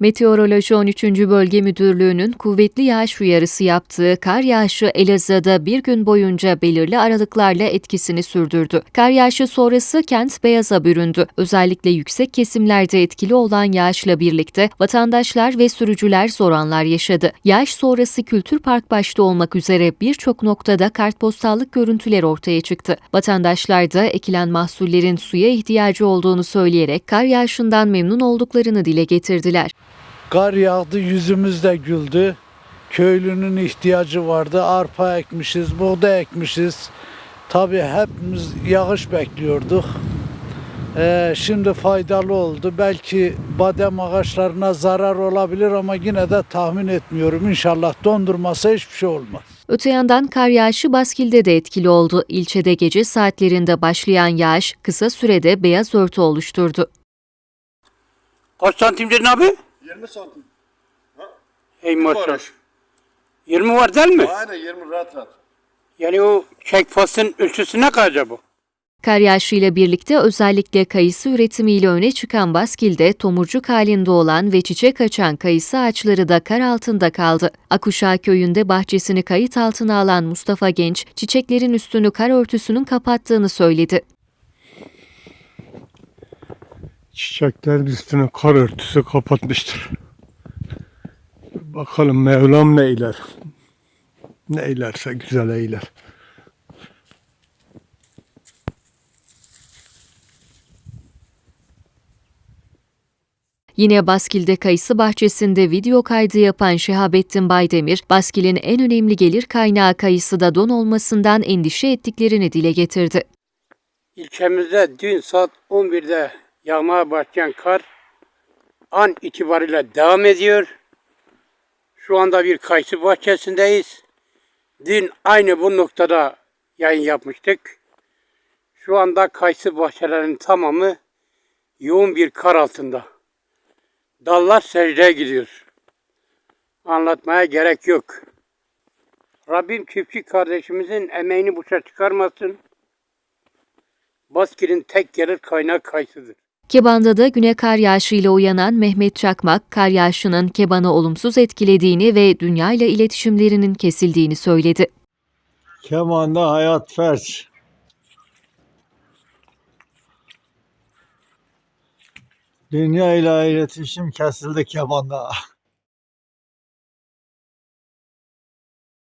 Meteoroloji 13. Bölge Müdürlüğü'nün kuvvetli yağış uyarısı yaptığı kar yağışı Elazığ'da bir gün boyunca belirli aralıklarla etkisini sürdürdü. Kar yağışı sonrası kent beyaza büründü. Özellikle yüksek kesimlerde etkili olan yağışla birlikte vatandaşlar ve sürücüler zor anlar yaşadı. Yağış sonrası Kültür Park başta olmak üzere birçok noktada kartpostallık görüntüler ortaya çıktı. Vatandaşlar da ekilen mahsullerin suya ihtiyacı olduğunu söyleyerek kar yağışından memnun olduklarını dile getirdiler. Kar yağdı, yüzümüz de güldü. Köylünün ihtiyacı vardı. Arpa ekmişiz, buğday ekmişiz. Tabii hepimiz yağış bekliyorduk. Ee, şimdi faydalı oldu. Belki badem ağaçlarına zarar olabilir ama yine de tahmin etmiyorum. İnşallah dondurmasa hiçbir şey olmaz. Öte yandan kar yağışı Baskil'de de etkili oldu. İlçede gece saatlerinde başlayan yağış kısa sürede beyaz örtü oluşturdu. Kaç santim dedin abi? 20 santim. Ey maşallah. Barış. 20 var değil mi? Aynen 20 rahat rahat. Yani o çekfasın ölçüsü ne kadar bu? Kar yağışıyla birlikte özellikle kayısı üretimiyle öne çıkan Baskil'de tomurcuk halinde olan ve çiçek açan kayısı ağaçları da kar altında kaldı. Akuşağı köyünde bahçesini kayıt altına alan Mustafa Genç, çiçeklerin üstünü kar örtüsünün kapattığını söyledi. Çiçeklerin üstüne kar örtüsü kapatmıştır. Bakalım Mevlam ne eyler. Ne eylerse güzel eyler. Yine Baskil'de kayısı bahçesinde video kaydı yapan Şehabettin Baydemir, Baskil'in en önemli gelir kaynağı kayısıda don olmasından endişe ettiklerini dile getirdi. İlçemizde dün saat 11'de yağmaya başlayan kar an itibariyle devam ediyor. Şu anda bir kayısı bahçesindeyiz. Dün aynı bu noktada yayın yapmıştık. Şu anda kayısı bahçelerinin tamamı yoğun bir kar altında. Dallar secdeye gidiyor. Anlatmaya gerek yok. Rabbim çiftçi kardeşimizin emeğini boşa çıkarmasın. Baskil'in tek gelir kaynağı kayısıdır. Keban'da da güne kar yağışıyla uyanan Mehmet Çakmak, kar yağışının Keban'ı olumsuz etkilediğini ve dünyayla iletişimlerinin kesildiğini söyledi. Kemanda hayat felç. Dünya ile iletişim kesildi kemanda.